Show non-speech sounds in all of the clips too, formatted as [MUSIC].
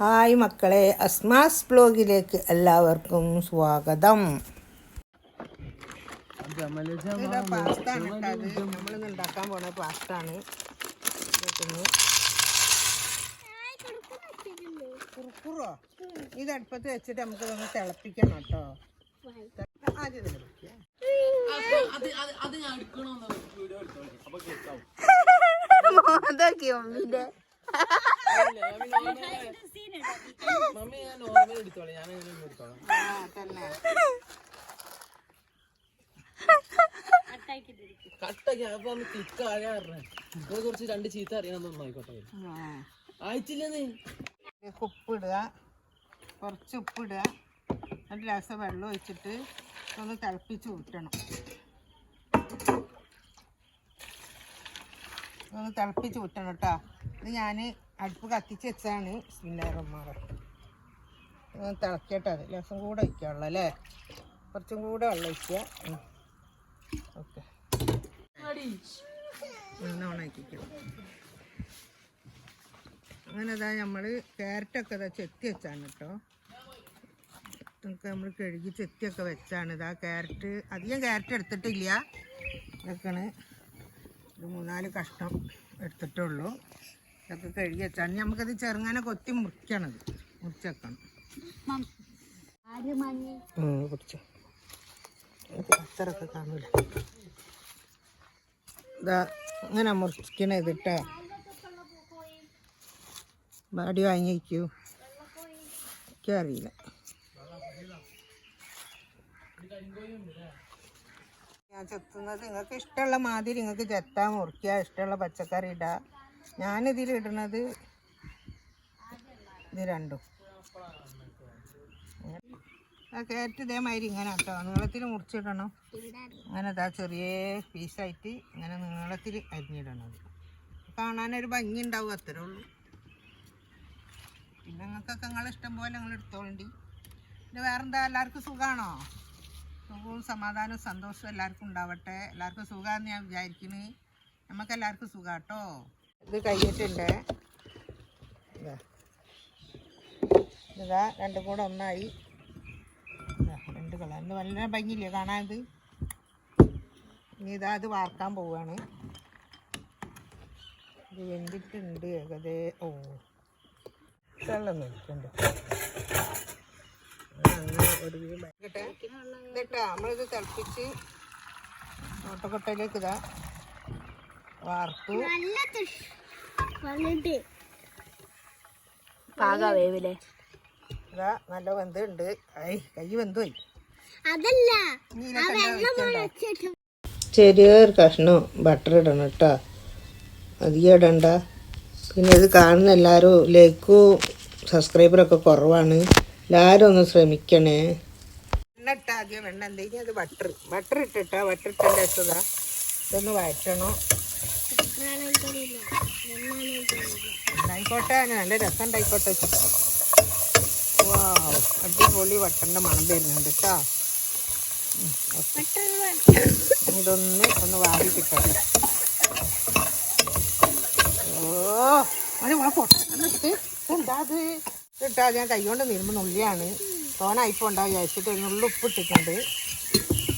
Hi മക്കളെ അസ്മാസ് ബ്ലോഗിലേക്ക് എല്ലാവർക്കും സ്വാഗതം. പാസ്ത ഉണ്ടാക്കാൻ പോണ പാസ്ത ആണ് കുറുക്കുറോ? ഇത് അടുപ്പത്ത് വെച്ചിട്ട് നമുക്ക് ഒന്ന് തിളപ്പിക്കണം കേട്ടോ. ആദ്യം [LAUGHS] [LAUGHS] കട്ടൊക്കെ. അപ്പൊ കിക്ക് ആകാറേ കുറച്ച് രണ്ട് ചീത്ത അറിയാൻ ആയിക്കോട്ടെ ആ. നീ ഉപ്പിടുക കുറച്ച് ഉപ്പിടുക രണ്ട് ഗ്ലാസ് വെള്ളം ഒഴിച്ചിട്ട് ഒന്ന് തിളപ്പിച്ച് ഊറ്റണം. ഒന്ന് തിളപ്പിച്ച് ഊറ്റണം കേട്ടോ. ഇത് ഞാൻ അടുപ്പ് കത്തിച്ച് വെച്ചാണ്. ഒന്ന് തിളക്കട്ടെ അത്. ലേസം കൂടെ ഒഴിക്കാനുള്ള അല്ലേ? കുറച്ചും കൂടെ വെള്ളം ഒഴിക്കുക. ഓക്കെ. അങ്ങനെ അതാ നമ്മൾ ക്യാരറ്റൊക്കെ ഇതാ ചെത്തി വെച്ചാണ് കേട്ടോ. ഇതൊക്കെ നമ്മൾ കഴുകി ചെത്തിയൊക്കെ വെച്ചാണ് ഇതാ ക്യാരറ്റ്. അധികം ക്യാരറ്റ് എടുത്തിട്ടില്ല. ഇതൊക്കെയാണ് ഒരു മൂന്നാൽ കഷ്ണം എടുത്തിട്ടുള്ളൂ. ഇതൊക്കെ കഴുകി വെച്ചാണ് നമുക്കത് ചെറുങ്ങനെ കൊത്തി മുറിക്കണത്. മുറിച്ചേക്കണം. പിടിച്ചോ അത്രയൊക്കെ കാണില്ല ഇതാ ഇങ്ങനെ മുറിക്കണ ഇതിട്ടാ ബാടി വാങ്ങിക്കൂ എനിക്കറിയില്ല ഞാൻ ചെത്തുന്നത് നിങ്ങൾക്ക് ഇഷ്ടമുള്ള മാതിരി നിങ്ങൾക്ക് ചെത്താൻ മുറിക്കുക ഇഷ്ടമുള്ള പച്ചക്കറി ഇടുക ഞാനിതിൽ ഇടുന്നത് ഇത് രണ്ടും. കയറ്റ് ഇതേമാതിരി ഇങ്ങനെ കേട്ടോ. നീളത്തിൽ മുറിച്ചിടണം. അങ്ങനെ ഇതാ ചെറിയ പീസായിട്ട് ഇങ്ങനെ നീളത്തിൽ അരിഞ്ഞിടണം. കാണാനൊരു ഭംഗി ഉണ്ടാവും അത്രേ ഉള്ളൂ. പിന്നെ നിങ്ങൾക്കൊക്കെ നിങ്ങളെ ഇഷ്ടം പോലെ നിങ്ങൾ എടുത്തോളണ്ടി. പിന്നെ വേറെന്താ? എല്ലാവർക്കും സുഖമാണോ സുഖവും സമാധാനവും സന്തോഷവും എല്ലാവർക്കും ഉണ്ടാവട്ടെ. എല്ലാവർക്കും സുഖമാണെന്ന് ഞാൻ വിചാരിക്കുന്നത് നമുക്ക് എല്ലാവർക്കും സുഖം ഇത് കഴിഞ്ഞിട്ടുണ്ട് ഇതാ. രണ്ടും കൂടെ ഒന്നായി. രണ്ട് കളർ. ഇത് നല്ല ഭംഗിയില്ലേ കാണാൻ ഇത്? ഇനി ഇതാ ഇത് വാർക്കാൻ പോവാണ്. ഇത് വെന്തിട്ടുണ്ട് ഏകദേ ഓ. വെള്ളം നോക്കിണ്ട് ഇതിട്ടാ നമ്മളിത് തിളപ്പിച്ച് ഓട്ടക്കൊട്ടയിലേക്ക് ഇതാ. വാർത്തു. പാകാ വേവിലെ. ഇതാ നല്ല വെന്തുണ്ട്. ഐ കൈ വെന്തോയി അതല്ല ചെറിയൊരു കഷ്ണം ബട്ടർ ഇടണം കേട്ടോ അധികം ഇടണ്ട. പിന്നെ ഇത് കാണുന്ന എല്ലാവരും ലൈക്കും സബ്സ്ക്രൈബറൊക്കെ കുറവാണ്. എല്ലാവരും ഒന്ന് ശ്രമിക്കണേ. വെണ്ണ ഇട്ട ആദ്യം വെണ്ണ. എന്തെങ്കിലും അത് ബട്ടർ ബട്ടർ ഇട്ടിട്ടാ ബട്ടർ ഇട്ടാ രസതാ ഇതൊന്ന് വഴറ്റണം. ഉണ്ടായിക്കോട്ടെ നല്ല രസം ഉണ്ടായിക്കോട്ടെ വാ അടിപൊളി വട്ടന്റെ മണം വരുന്നുണ്ട് കേട്ടോ ഇതൊന്ന് ഒന്ന് വാരി കിട്ടണം ഓ അത് വാ പോട്ടെ എന്നിട്ട് എന്താ ഇട്ടാ ഞാൻ കൈകൊണ്ട് നീരുമ്പോൾ നുള്ളിയാണ്. തോനായിപ്പോൾ ഉണ്ടാവും വിചാരിച്ചിട്ട് നുള്ളുപ്പ് ഇട്ടിട്ടുണ്ട്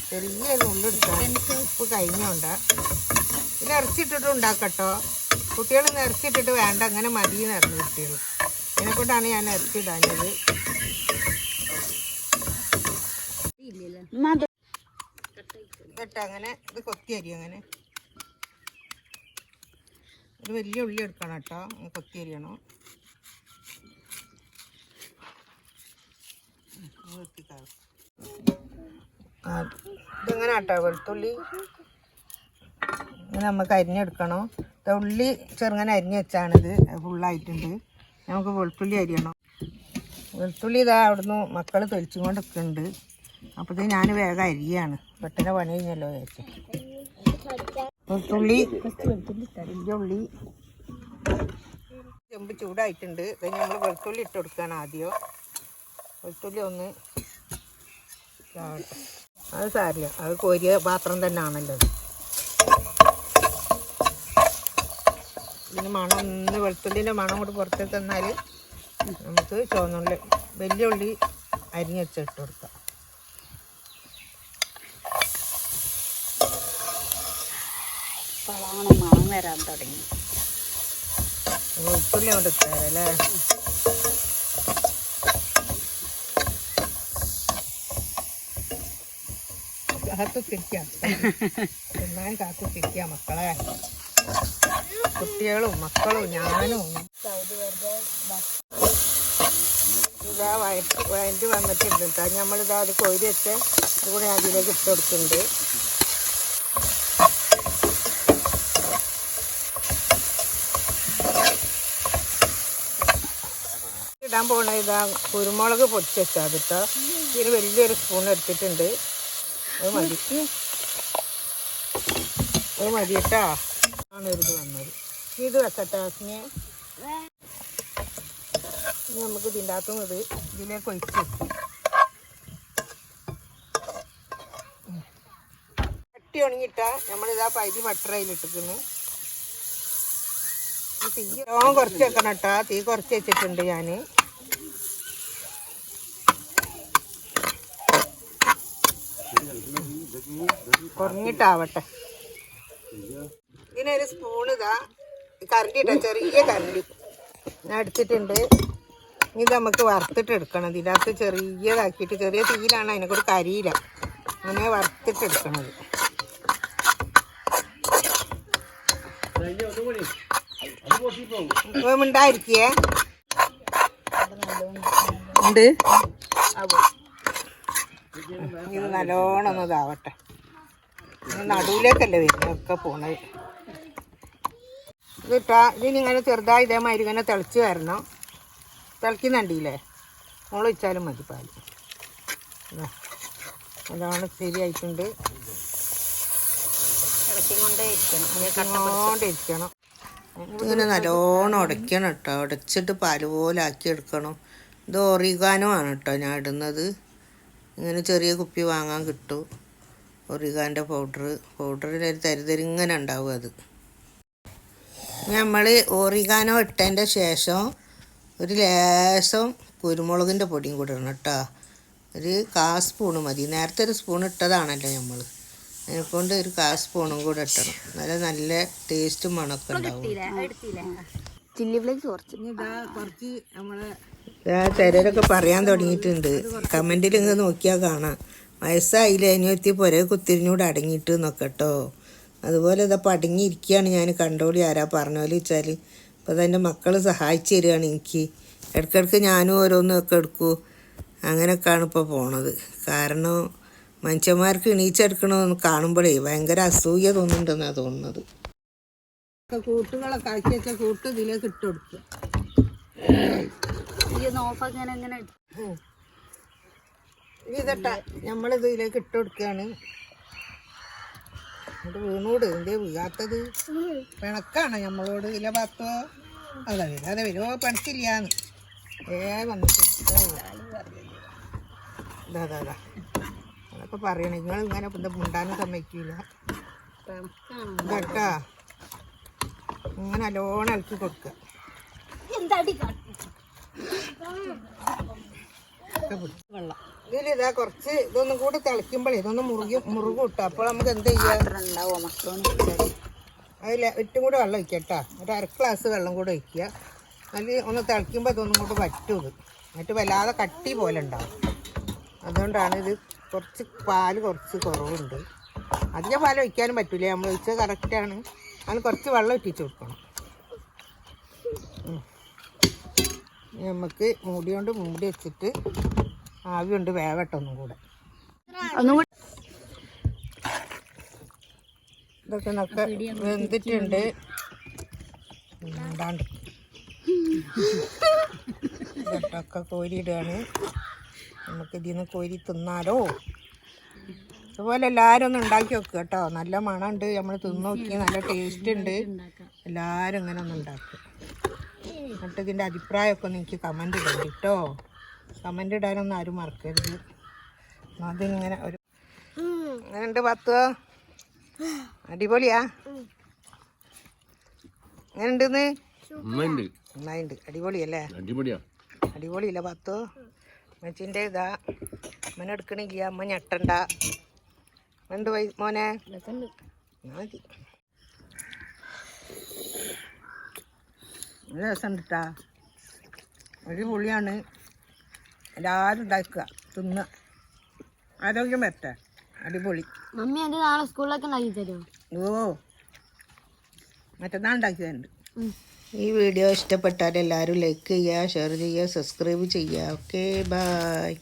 ചെറിയ നുള്ളി എടുക്കാം ഉപ്പ് കഴിഞ്ഞുണ്ട്. പിന്നെ ഇറച്ചിട്ടിട്ട് ഉണ്ടാക്കട്ടോ കുട്ടികൾ നിറച്ചിട്ടിട്ട് വേണ്ട അങ്ങനെ മതി നിറഞ്ഞു കുട്ടികൾ ഇതിനെക്കൊണ്ടാണ് ഞാൻ ഇറച്ചി ഇടാഞ്ഞത്. കേട്ടോ അങ്ങനെ ഇത് കൊത്തി അരി അങ്ങനെ. ഒരു വലിയ ഉള്ളി എടുക്കണം കേട്ടോ. കൊത്തി അരിയണം. ഇതെങ്ങനെ കേട്ടോ വെളുത്തുള്ളി? നമുക്ക് അരിഞ്ഞെടുക്കണം? ഉള്ളി ചെറുങ്ങനെ അരിഞ്ഞ് വെച്ചാണിത്. ഫുള്ളായിട്ടുണ്ട്. നമുക്ക് വെളുത്തുള്ളി അരിയണം. വെളുത്തുള്ളി ഇതാ അവിടുന്ന് മക്കൾ തൊലിച്ചും കൊണ്ട് നിൽക്കുന്നുണ്ട് അപ്പോൾ ഞാൻ വേഗം അരിയാണ്. പെട്ടെന്ന് പണി കഴിഞ്ഞല്ലോ ചേച്ചി വെളുത്തുള്ളി ഉള്ളി. ചെമ്പ് ചൂടായിട്ടുണ്ട്. ഇത് നമ്മൾ വെളുത്തുള്ളി ഇട്ട് കൊടുക്കുകയാണ് ആദ്യം. വെളുത്തുള്ളി ഒന്ന്. അത് സാരില്ല. അത് കോരിയ പാത്രം തന്നെ ആണല്ലോ ഇതിന് മണം ഒന്ന് വെളുത്തുള്ളിന്റെ മണം കൂടി പുറത്തേക്ക് തന്നാൽ നമുക്ക് ചുവന്നുള്ളി വലിയ ഉള്ളി അരിഞ്ഞിട്ട് കൊടുക്കാം. പളാണ് മണം വരാൻ തുടങ്ങി. വെളുത്തുള്ളി കൊണ്ട് ഇട്ടേരല്ലേ കാത്തു തിരിക്കാം. [LAUGHS] തിന്നാൻ കാത്തു തിരിക്കാം മക്കളെ. കുട്ടികളും മക്കളും ഞാനും. ഇതാ വയറ്റ് വയറ്റ് വന്നിട്ടുണ്ട് നമ്മളിതാ അത് കൊയ്ത് വെച്ച് അതുകൂടെ അതിലേക്ക് ഇട്ട് കൊടുക്കുന്നുണ്ട്. ഇടാൻ പോണ ഇതാ കുരുമുളക് പൊടിച്ച് വെച്ചാൽ കേട്ടോ. ഇതിന് വലിയൊരു സ്പൂൺ എടുത്തിട്ടുണ്ട്. അത് മതി. അത് മതി കേട്ടോ. ആണ് ഇത് വന്നത്. ഇത് വെക്കട്ടെ അസ്മിയെ. ഇനി നമുക്ക് ഇതിന്റെ അകത്തും ഇത് ഇതിലേക്ക് ഒഴിച്ച്. കട്ടി ഉണങ്ങിയിട്ടാ നമ്മളിതാ പൈതി വട്ടറയിലിട്ടിക്കുന്നു തീ നല്ലോണം കുറച്ച് വെക്കണം കേട്ടോ. തീ കുറച്ച് വെച്ചിട്ടുണ്ട് ഞാൻ കുറഞ്ഞിട്ടാവട്ടെ. ഇതിനൊരു സ്പൂൺ ഇതാ കരണ്ടി ഇട്ട ചെറിയ കരണ്ടി. ഞാൻ എടുത്തിട്ടുണ്ട്. ഇത് നമുക്ക് വറുത്തിട്ട് എടുക്കണം. ഇതിനകത്ത് ചെറിയതാക്കിയിട്ട് ചെറിയ തീയിലാണ് കൂടി കരിയില്ല അങ്ങനെ വറുത്തിട്ട് എടുക്കണത്. ഉണ്ടായിരിക്കേ ഉണ്ട്. ഇത് നല്ലോണം ഒന്ന് ഇതാവട്ടെ. നടുവിലേക്കല്ലേ വരുന്നത് ഒക്കെ പോണത്. ഇതിട്ടാ ഇതിനിങ്ങനെ ചെറുതായി ഇതേമാതിരി ഇങ്ങനെ തിളച്ച് വരണം. തിളക്കുന്നുണ്ടല്ലേ മുളച്ചാലും മതി പാൽ. അതാണ് ശരിയായിട്ടുണ്ട് ഇരിക്കണം ഇങ്ങനെ നല്ലോണം ഉടയ്ക്കണം കേട്ടോ. ഉടച്ചിട്ട് പാൽ പോലെ ആക്കി എടുക്കണം. ഇത് ഒറിഗാനോ ആണ് കേട്ടോ ഞാൻ ഇടുന്നത്. ഇങ്ങനെ ചെറിയ കുപ്പി വാങ്ങാൻ കിട്ടും. ഒറിഗാന്റെ പൗഡർ പൗഡറിൽ ഒരു തരിതരിങ്ങനെ ഉണ്ടാവും അത്. നമ്മൾ ഓറിഗാനോ ഇട്ടതിന്റെ ശേഷം ഒരു ലേശം കുരുമുളകിന്റെ പൊടിയും കൂടെ ഇടണം കേട്ടോ. ഒരു കാ സ്പൂണ് മതി. നേരത്തെ ഒരു സ്പൂൺ ഇട്ടതാണല്ലോ നമ്മൾ അതിനെക്കൊണ്ട് ഒരു കാ സ്പൂണും കൂടെ ഇട്ടണം നല്ല നല്ല ടേസ്റ്റും മണക്കും ഉണ്ടാവും. ചിലരൊക്കെ പറയാൻ തുടങ്ങിയിട്ടുണ്ട്. കമന്റിൽ ഇങ്ങ് നോക്കിയാൽ കാണാം. വയസ്സായില്ലേ? അനിയത്തി പുരേ കുത്തിരിഞ്ഞൂടെ അടങ്ങിയിട്ട് നോക്കട്ടോ അതുപോലെ ഇതാ പടുങ്ങിയിരിക്കുകയാണ് ഞാൻ കണ്ടോളി. ആരാ പറഞ്ഞ പോലെ വെച്ചാൽ അപ്പോൾ അതെന്റെ മക്കൾ സഹായിച്ചു തരികയാണ് എനിക്ക്. ഇടയ്ക്കിടയ്ക്ക് ഞാനും ഓരോന്നൊക്കെ എടുക്കൂ. അങ്ങനെയൊക്കെയാണ് ഇപ്പോൾ പോണത്. കാരണം മനുഷ്യന്മാർക്ക് എണീച്ചെടുക്കണമെന്ന് കാണുമ്പോഴേ ഭയങ്കര അസൂയ തോന്നുന്നുണ്ടെന്നാണ് തോന്നുന്നത്. കൂട്ടുകളൊക്കെ ആക്കി വെച്ച കൂട്ട് ഇതിലേക്ക് ഇട്ട് കൊടുക്കുക ഇതിട്ട നോഫൊക്കെ ഇങ്ങനെ ഇങ്ങനെ ഇതട്ട നമ്മളിത് ഇതിലേക്ക് ഇട്ട് കൊടുക്കുകയാണ് എന്നിട്ട് വീണോട് എന്തേ വീഴാത്തത്? പിണക്കാണ് നമ്മളോട് ഇല്ല പത്തോ? അതെ വരും അതെ വരുമോ പിണക്കില്ലാന്ന് ഏ വന്നിട്ട്. ഓ. ഇതാ അതൊക്കെ പറയണേ. നിങ്ങൾ ഇങ്ങനെ ഇത് മുണ്ടാനും സമ്മതിക്കൂല. കേട്ടാ ഇങ്ങനെ നല്ലോണം ഇളക്കി കൊടുക്കുക വെള്ളം. ഇതിലിതാ കുറച്ച് ഇതൊന്നും കൂടി തിളയ്ക്കുമ്പോഴേ ഇതൊന്നും മുറുകി മുറുകും കിട്ടും അപ്പോൾ നമുക്ക് എന്ത് ചെയ്യാം? ഏറ്റവും അതിൽ ഇട്ടും കൂടി വെള്ളം ഒഴിക്കുക കേട്ടോ. ഒരു അര ഗ്ലാസ് വെള്ളം കൂടെ ഒഴിക്കുക. അതിൽ ഒന്ന് തിളയ്ക്കുമ്പോൾ ഇതൊന്നും കൂടി പറ്റും ഇത്. എന്നിട്ട് വല്ലാതെ കട്ടി പോലെ ഉണ്ടാവും. അതുകൊണ്ടാണ് ഇത് കുറച്ച് പാൽ കുറച്ച് കുറവുണ്ട്. അധികം പാൽ ഒഴിക്കാനും പറ്റില്ല നമ്മൾ ഒഴിച്ചത് കറക്റ്റാണ് അതിന് കുറച്ച് വെള്ളം ഇട്ടിച്ച് കൊടുക്കണം. നമുക്ക് മൂടി കൊണ്ട് മൂടി വെച്ചിട്ട് ആവി കൊണ്ട് വേവട്ടെ ഒന്നും കൂടെ. ഒന്നും കൂടി ഇതൊക്കെ നമുക്ക് വെന്തിട്ടുണ്ട്. ഉണ്ടാണ്ട് ഇതൊക്കെ കോരിയിടുകയാണ്. നമുക്ക് ഇതിൽ നിന്ന് കോരി തിന്നാലോ? അതുപോലെ എല്ലാവരും ഒന്ന് ഉണ്ടാക്കി വെക്കുക കേട്ടോ. നല്ല മണമുണ്ട്. നമ്മൾ തിന്ന് നോക്കി നല്ല ടേസ്റ്റ് ഉണ്ട്. എല്ലാവരും ഇങ്ങനെ ഒന്ന് ഉണ്ടാക്കുക എന്നിട്ട് ഇതിന്റെ അഭിപ്രായമൊക്കെ ഒന്ന് എനിക്ക് കമന്റ് ഇടണം കേട്ടോ. കമന്റ് ഇടാനൊന്നും ആരും മറക്കരുത്. അതിങ്ങനെ ഒരു അങ്ങനെയുണ്ട് പത്തോ അടിപൊളിയാ. എങ്ങനെയുണ്ടെന്ന് നന്നായിണ്ട്. അടിപൊളിയല്ലേ? അടിപൊളിയാ. അടിപൊളിയില്ല പത്തോ അമ്മച്ചിന്റെ ഇതാ. അമ്മനെ എടുക്കണില്ല അമ്മ ഞെട്ടണ്ട. രണ്ട് വൈ മോനെ? മതി. നല്ല രസമുണ്ട് ഒരു അടിപൊളിയാണ് എല്ലാവരും ഉണ്ടാക്കുക. തിന്നുക ആരോഗ്യം വരട്ടെ. അടിപൊളി. മമ്മി അത് നാളെ സ്കൂളിലൊക്കെ ഉണ്ടാക്കി തരുമോ? ഓ. മറ്റന്നാൾ ഉണ്ടാക്കിയതുണ്ട് ഈ വീഡിയോ ഇഷ്ടപ്പെട്ടാൽ എല്ലാവരും ലൈക്ക് ചെയ്യുക ഷെയർ ചെയ്യുക സബ്സ്ക്രൈബ് ചെയ്യുക. Okay bye